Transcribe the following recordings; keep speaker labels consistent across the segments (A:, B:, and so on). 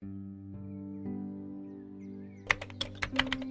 A: Thank you.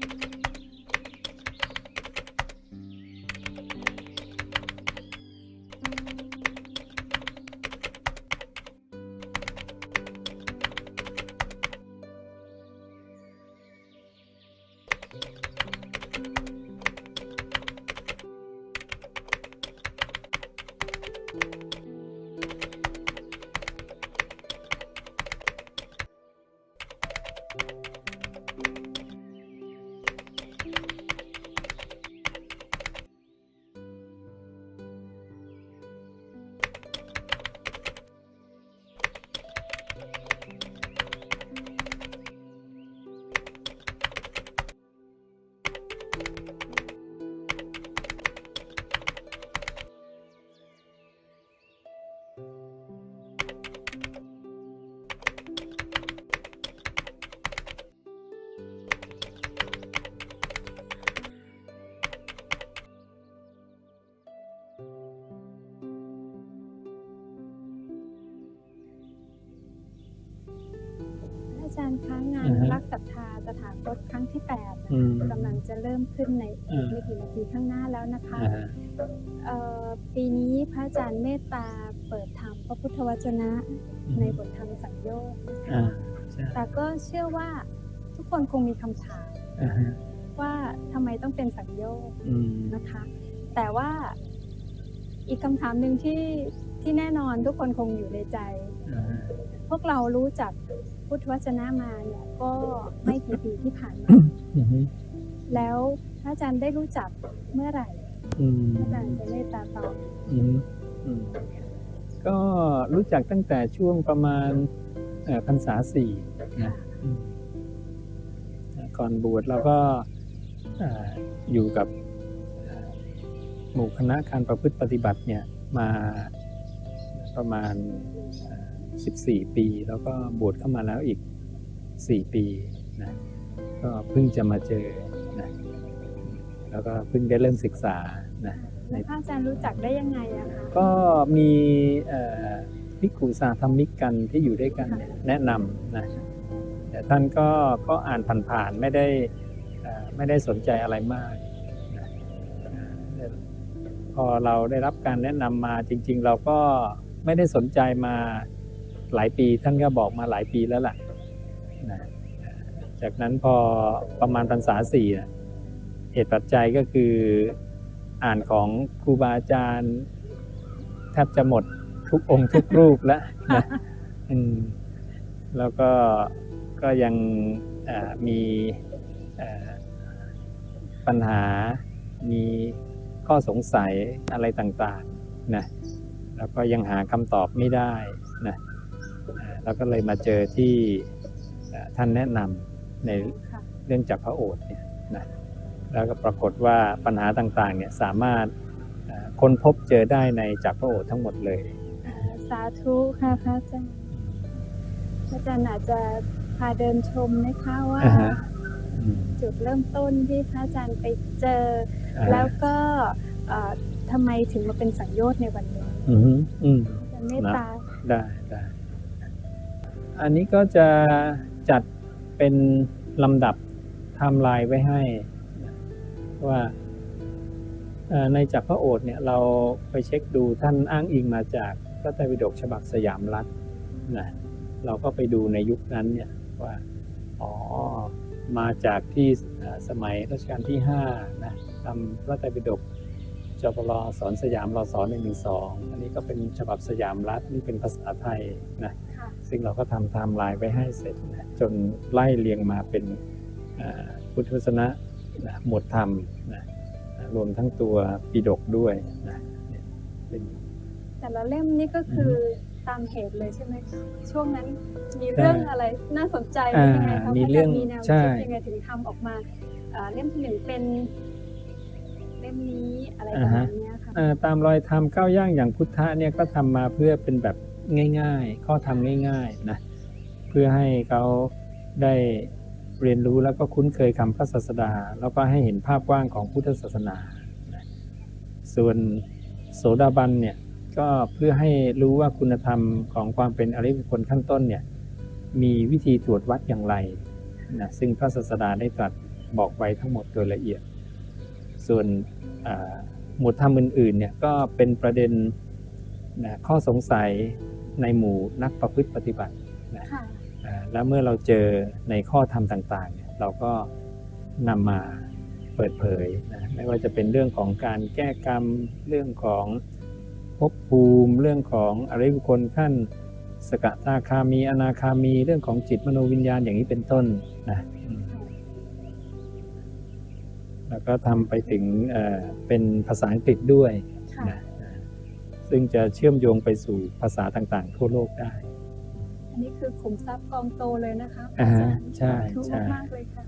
A: ศรัทธาสถาคตครั้งที่แปดน่ะ
B: อืม
A: กำลังจะเริ่มขึ้นใน
B: อ่า
A: ไม่กี่นาทีข้างหน้าแล้วนะคะ
B: อ่าฮะ
A: เอ่อปีนี้พระอาจารย์เมตตาเปิดธรรมพระพุทธวจนะในบทธรรมสังโยชน์นะ
B: อ่า
A: คะ
B: ใช่
A: แต่ก็เชื่อว่าทุกคนคงมีคำถาม
B: อ่าฮะ
A: ว่าทำไมต้องเป็นสังโยชน์
B: อืม
A: นะคะ แต่ว่าอีกคำถามหนึ่งที่ที่แน่นอนทุกคนคงอยู่ในใจ
B: อ่าฮะ
A: พวกเรารู้จัก พุทธวจนะมาเนี่ยก็ไม่กี่ปีที่ผ่านมา
B: อืม
A: แล้วพระอาจารย์ได้รู้จักเมื่อไหร่
B: อืม
A: พระอาจารย์จะเมตตาตอบ
B: อืมอืมก็รู้จักตั้งแต่ช่วงประมาณเอ่อพรรษาสี่นะอืมก่อนบวชเราก็เอ่ออยู่กับเอ่อหมู่คณะการประพฤติปฏิบัติเนี่ยมาประมาณเอ่อ 14 ปี แล้วก็บวชเข้ามาแล้วอีก 4 ปีนะก็เพิ่งจะมาเจอนะแล้วก็เพิ่งได้เริ่มศึกษานะ
A: แล้วพระอาจารย์รู้จักได้ยังไงอะคะ
B: ก็มีเอ่อภิกขุสาธรรมิกกันที่อยู่ด้วยกันเนี่ยแนะนำนะแต่ท่านก็ก็อ่านผ่านๆไม่ได้เอ่อไม่ได้สนใจอะไรมากนะเอ่อพอเราได้รับการแนะนำมาจริง ๆ เราก็ไม่ได้สนใจมา หลายปีท่านก็บอกมาหลายปีแล้วล่ะนะเอ่อจากนั้นพอประมาณพรรษาสี่น่ะเหตุปัจจัยก็คืออ่านของครูบาอาจารย์แทบจะหมดทุกองค์ทุกรูปแล้วนะอืมแล้วก็ก็ยังเอ่อมีเอ่อปัญหามีข้อสงสัยอะไรต่างๆนะแล้วก็ยังหาคำตอบไม่ได้นะเอ่อ แล้วก็เลยมาเจอที่เอ่อท่านแนะนำใน
A: ค่ะ
B: เรื่องจักรพระโอษฐ์เนี่ยนะแล้วก็ปรากฏว่าปัญหาต่างๆเนี่ยสามารถเอ่อค้นพบเจอได้ในจักรพระโอษฐ์ทั้งหมดเลย
A: อ่าสาธุค่ะพระอาจารย์พระอาจารย์อาจจะพาเดินชมนะคะว่า
B: อ่าฮะอืม
A: จุดเริ่มต้นที่พระอาจารย์ไปเจอ
B: อ่า
A: แล้วก็เอ่อทำไมถึงมาเป็นสังโยชน์ในวันนี้
B: อืมอืม
A: อาจารย์เมตตา
B: ได้ได้ อันนี้ก็จะจัดเป็นลำดับไทม์ไลน์ไว้ให้ ว่าในจักรพระโอษฐ์เนี่ยเราไปเช็คดูท่านอ้างอิงมาจากพระไตรปิฎกฉบับสยามรัฐนะเราก็ไปดูในยุคนั้นเนี่ยว่าอ๋อมาจากที่สมัยรัชกาลที่5นะทำพระไตรปิฎกจปรสอนสยามรสอนหนึ่งหนึ่งสองอันนี้ก็เป็นฉบับสยามรัฐนี่เป็นภาษาไทยนะ ซึ่งเราก็ทำไทม์ไลน์ไว้ให้เสร็จนะจนไล่เรียงมาเป็นเอ่อพุทธวจนะนะหมวดธรรมนะรวมทั้งตัวปิฎกด้วยนะเนี่ยเป็น
A: แต่ละเล่มนี่ก็คือตามเหตุเลยใช่ไหมคะช่วงนั้นมีเรื่องอะไรน่าสนใจหรือยังไงคะ
B: อ่ามี
A: พะาจา
B: เรื่อง
A: มีแนว
B: ใช่
A: คิดยังไงถึงทำออกมาอ่าเล่มที่หนึ่งเป็นเล่มนี้อะไรประมาณเนี้ยค่ะ
B: เอ่อตามรอยธรรมก้าวย่างอย่างพุทธะเนี่ยก็ทำมาเพื่อเป็นแบบ ง่าย ๆ ข้อธรรมง่าย ๆนะเพื่อให้เขาได้เรียนรู้แล้วก็คุ้นเคยคำพระศาสดา แล้วก็ให้เห็นภาพกว้างของพุทธศาสนานะส่วนโสดาบันเนี่ยก็เพื่อให้รู้ว่าคุณธรรมของความเป็นอริยบุคคลขั้นต้นเนี่ยมีวิธีตรวจวัดอย่างไรนะซึ่งพระศาสดาได้ตรัสบอกไว้ทั้งหมดโดยละเอียด ส่วนหมวดธรรมอื่นๆเนี่ยก็เป็นประเด็นนะข้อสงสัย ในหมู่นักประพฤติปฏิบัตินะ
A: ค่ะ
B: อ่าแล้วเมื่อเราเจอในข้อธรรมต่างๆเนี่ยเราก็นำมาเปิดเผยนะไม่ว่าจะเป็นเรื่องของการแก้กรรมเรื่องของภพภูมิ เรื่องของอริยบุคคลขั้นสกทาคามีอนาคามีเรื่องของจิตมโนวิญญาณอย่างนี้เป็นต้นนะอืมแล้วก็ทำไปถึงเอ่อเป็นภาษาอังกฤษด้วย
A: ค่ะ
B: นะอ่า ซึ่งจะเชื่อมโยงไปสู่ภาษาต่างๆ ทั่วโลกได้
A: อันนี้คือขุมทรัพย์กองโตเลยนะคะ
B: อ่า
A: อา
B: ฮะ
A: จารย์
B: ใช่
A: ทุก
B: ใช่
A: มากๆเลยค่ะ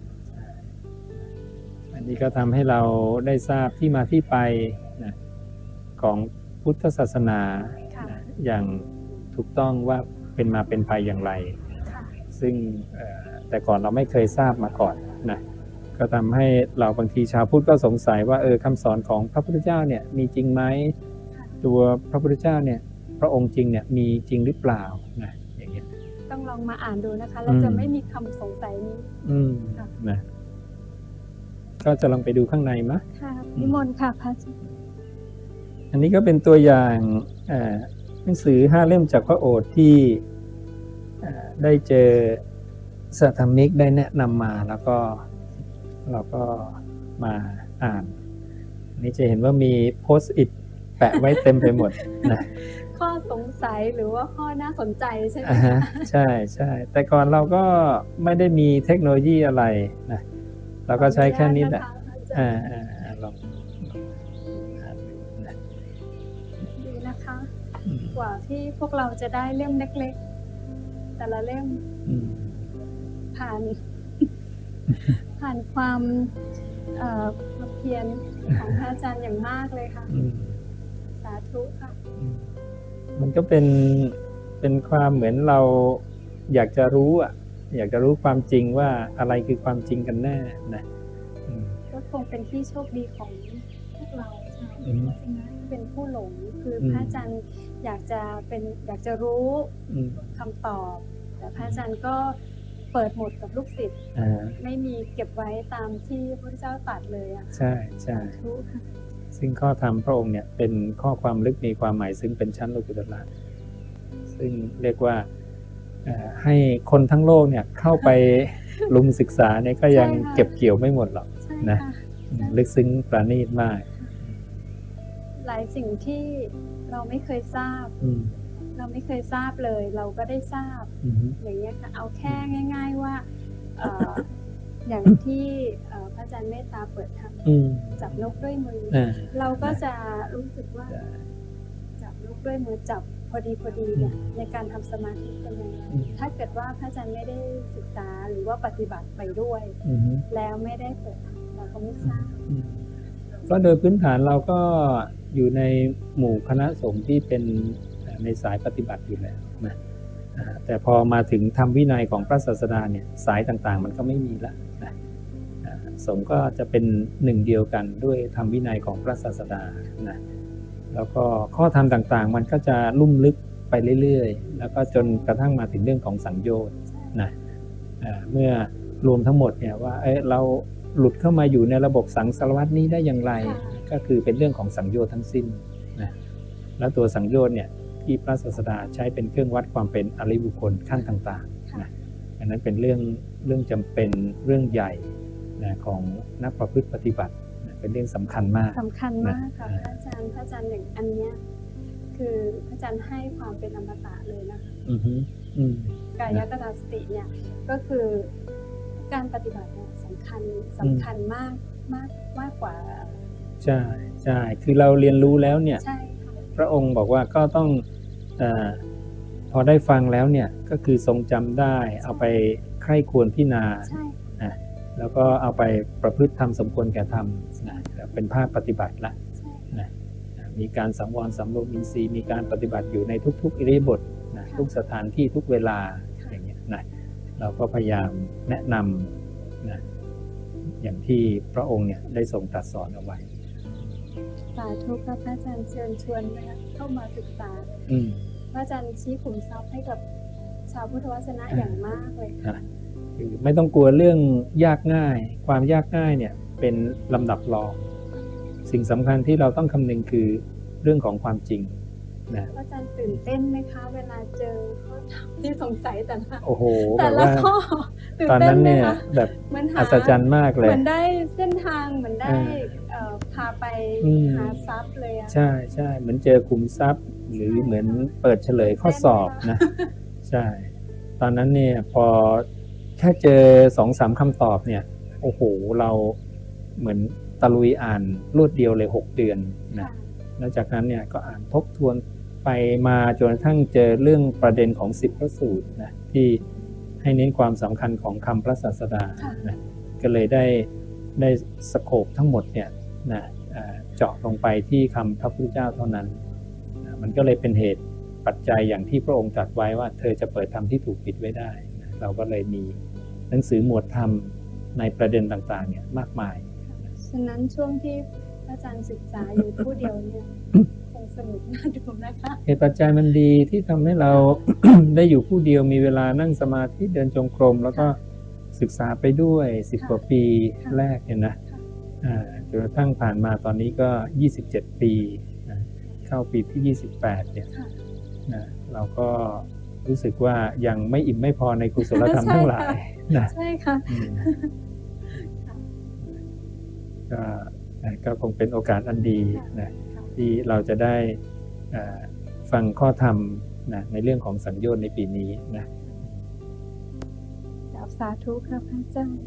B: อันนี้ก็ทำให้เราได้ทราบที่มาที่ไปนะของพุทธศาสนา
A: ค่ะ
B: นะอย่างถูกต้องว่าเป็นมาเป็นไปอย่างไร
A: ค่ะ
B: ซึ่งเอ่อแต่ก่อนเราไม่เคยทราบมาก่อนนะก็ทำให้เราบางทีชาวพุทธก็สงสัยว่าเออคำสอนของพระพุทธเจ้าเนี่ยมีจริงไหม
A: ค่ะ
B: ตัวพระพุทธเจ้าเนี่ยพระองค์จริงเนี่ยมีจริงหรือเปล่านะอย่างเงี้ย
A: ต้องลองมาอ่านดูนะคะเราจะ
B: อืม
A: ไม่มีคำสงสัยนี้
B: อืม
A: ค่ะ
B: นะก็จะลองไปดูข้างในมะ
A: ค่ะนิมนต์ค่ะพระอาจารย์
B: อันนี้ก็เป็นตัวอย่างเอ่อหนังสือห้าเล่มจากพระโอษฐ์ที่เอ่อได้เจอสัทธมิกได้แนะนำมาแล้วก็เราก็มาอ่านอันนี้จะเห็นว่ามีโพสต์อิท แปะไว้เต็มไปหมดนะ
A: ข้อสงสัยหรือว่าข้อน่าสนใจใช่ไหม
B: อ่า
A: คะ
B: ฮะใช่ใช่แต่ก่อนเราก็ไม่ได้มีเทคโนโลยีอะไรนะเราก็ใช้แค่นี้แหละ
A: ขออนุญาตนะคะ
B: อ่าอ่าอ่าลองอ่านดูนะ
A: ดีนะคะ
B: อืม
A: กว่าที่พวกเราจะได้เล่มเล็กๆ แต่ละเล่ม
B: อืม
A: ผ่าน ผ่านความเอ่อความเพียรของพระอาจารย์อย่างมากเลยค่ะ
B: อืม
A: สา ธุค่ะ
B: อืมมันก็เป็นเป็นความเหมือนเราอยากจะรู้อะ อยากจะรู้ความจริงว่าอะไรคือความจริงกันแน่นะอืม
A: ก็คงเป็นที่โชคดีของพวกเราชาว
B: อืม
A: พุทธนะเป็นผู้หลงคืออ
B: ม
A: พระอาจารย์อยากจะเป็นอยากจะรู้
B: อืม
A: คำตอบ แต่พระอาจารย์ก็เปิดหมดกับลูกศิษย์
B: อ่า
A: ไม่มีเก็บไว้ตามที่พระพุทธเจ้าตรัดเลยอะ
B: ใช่ใช่
A: สาธุค่ะ
B: ซึ่งข้อธรรมพระองค์เนี่ยเป็นข้อความลึกมีความหมายซึ่งเป็นชั้นโลกุตละซึ่งเรียกว่าเอ่อให้คนทั้งโลกเนี่ยเข้าไปลุมศึกษาเนี่ยก็ยังเก็บเกี่ยวไม่หมดหรอก
A: ใช่
B: นะ
A: ค่ะ
B: อืมลึกซึ้งประณีตมาก
A: หลายสิ่งที่เราไม่เคยทราบ
B: อืม
A: เราไม่เคยทราบเลย เราก็ได้ทราบ
B: อืม
A: อย่างเงี้ยค่ะเอาแค่ง่าย ๆว่าเอ่ออย่างที่เอ่อพระอาจารย์เมตตาเปิดท
B: อืมำ
A: จับนกด้วยมืออ
B: อ่า
A: เราก็จะรู้สึกว่า
B: ใช่
A: จับนกด้วยมือจับพอดีพอดีเนี่ย
B: อืม
A: ในการทำสมาธิเป็นยังไง
B: อืม
A: ถ้าเกิดว่าพระอาจารย์ไม่ได้ศึกษาหรือว่าปฏิบัติไปด้วย
B: อืม
A: แล้วไม่ได้เปิดทำเราก็ไม่ทราบ
B: อืมก็โดยพื้นฐานเราก็อยู่ในหมู่คณะสงฆ์ที่เป็นเอ่อในสายปฏิบัติอยู่แล้วนะอ่า แต่พอมาถึงธรรมวินัยของพระศาสดาเนี่ยสายต่างๆ มันก็ไม่มีละนะอ่าสงฆ์ก็จะเป็นหนึ่งเดียวกันด้วยธรรมวินัยของพระศาสดานะแล้วก็ข้อธรรมต่างๆ มันก็จะลุ่มลึกไปเรื่อยๆ แล้วก็จนกระทั่งมาถึงเรื่องของสังโยชน์นะอ่าเมื่อรวมทั้งหมดเนี่ยว่าเอ้ยเราหลุดเข้ามาอยู่ในระบบสังสารวัตนี้ได้อย่างไร
A: ค่ะ
B: ก็คือเป็นเรื่องของสังโยชน์ทั้งสิ้นนะแล้วตัวสังโยชน์เนี่ย ที่พระศาสดาใช้เป็นเครื่องวัดความเป็นอริยบุคคลขั้นต่างๆนะอันนั้นเป็นเรื่องเรื่องจำเป็นเรื่องใหญ่นะของนักประพฤติปฏิบัตินะเป็นเรื่องสำคัญมาก
A: สำคัญมากค่ะ
B: นะ
A: พระอาจารย์พระอาจารย์อย่างอันเนี้ยคือพระอาจารย์ให้ความเป็นอมตะเลยนะคะ
B: อือฮึอืม
A: กายกตาสติเนี่ยก็คือการปฏิบัติเนี่ยสำคัญสำคัญมากมากมากกว่า
B: ใช่ใช่คือเราเรียนรู้แล้วเนี่ย
A: ใช่ค่ะ
B: พ ระองค์บอกว่าก็ต้องเออพอได้ฟังแล้วเนี่ยก็คือทรงจำได้ เอาไปใคร่ควรพิจารณา
A: ใช่
B: นะแล้วก็เอาไปประพฤติทำสมควรแก่ธรรมนะเป็นภาคปฏิบัติละ
A: ใช่
B: นะมีการสังวรสำรวมอินทรีย์มีการปฏิบัติอยู่ในทุก ๆ อิริยาบถนะทุกสถานที่ทุกเวลาอย่างเงี้ยนะเราก็พยายามแนะนำนะอย่างที่พระองค์เนี่ยได้ทรงตรัสสอนเอาไว้
A: สาธุค่ะพระอาจารย์เชิญชวนนะคะเข้ามาศึกษา
B: อืม
A: พระอาจารย์ชี้ขุมทรัพย์ให้กับชาวพุทธวจนะ
B: อ่า
A: อย่างมากเลยค่ะ
B: นะคือไม่ต้องกลัวเรื่องยากง่าย ความยากง่ายเนี่ยเป็นลำดับรอง สิ่งสำคัญที่เราต้องคำนึงคือเรื่องของความจริงนะ
A: อาจารย์ตื่นเต้นไหมคะ เวลาเจอข้อถามที่สงสัยแต่ละ
B: โอ้โหแบ
A: แต่
B: บ
A: ละ
B: ว่า
A: ข้อตื่น
B: ตอน
A: เต้น
B: นั้น
A: ไหม
B: เนี่ย
A: คะ
B: แบบ
A: เหมือนหา
B: อัศจรรย์มากเล
A: เห
B: ย
A: มือนได้เส้นทางเหมือนได้
B: อ่า
A: เอ่อพาไป
B: อืม
A: หาทรัพย์เลยอะ
B: ใช่ใช่เหมือนเจอคุมทรัพย์ หรือเหมือนเปิดเฉลยข้อสอบนะ ใช่ ตอนนั้นเนี่ยพอแค่เจอสองสามคำตอบเนี่ย โอ้โห เราเหมือนตะลุยอ่านรวดเดียวเลยหกเดือนนะ
A: ค่ะ
B: แล้วจากนั้นเนี่ยก็อ่านทบทวนไปมาจนกระทั่งเจอเรื่องประเด็นของสิบพระสูตรนะที่ให้เน้นความสำคัญของคำพระศาสดานะก็เลยได้ได้สโคปทั้งหมดเนี่ย นะเอ่อเจาะลงไปที่คำพระพุทธเจ้าเท่านั้นนะมันก็เลยเป็นเหตุปัจจัยอย่างที่พระองค์ตรัสไว้ว่า เธอจะเปิดธรรมที่ถูกปิดไว้ได้นะเราก็เลยมีหนังสือหมวดธรรมในประเด็นต่างๆเนี่ยมากมาย
A: ฉะนั้นช่วงที่อาจารย์ศึกษาอยู่ผู้เดียวเนี่ยคงสนุกน่าดูนะคะ
B: เหตุปัจจัยมันดีที่ทำให้เราได้อยู่ผู้เดียวมีเวลานั่งสมาธิเดินจงกรม แล้วก็ศึกษาไปด้วยสิบ
A: ค่ะ
B: กว่าปี
A: ค่ะ
B: แรกเนี่ยนะ
A: ค่ะ
B: อ่า จนกระทั่งผ่านมาตอนนี้ก็ 27 ปีนะเข้าปีที่ 28 เนี่ย
A: ค่ะ
B: นะเราก็รู้สึกว่ายังไม่อิ่มไม่พอในกุศลธรรม
A: ใช่
B: ทั้งหลาย
A: ค่ะ
B: นะ
A: ใช่ค่ะ
B: อืม
A: ค่ะ
B: ก็นะก็คงเป็นโอกาสอันดีนะ
A: ค่ะ
B: ที่เราจะได้เอ่อฟังข้อธรรมนะในเรื่องของสัญญาณในปีนี้นะ
A: กราบสาธุค่ะพระอาจารย์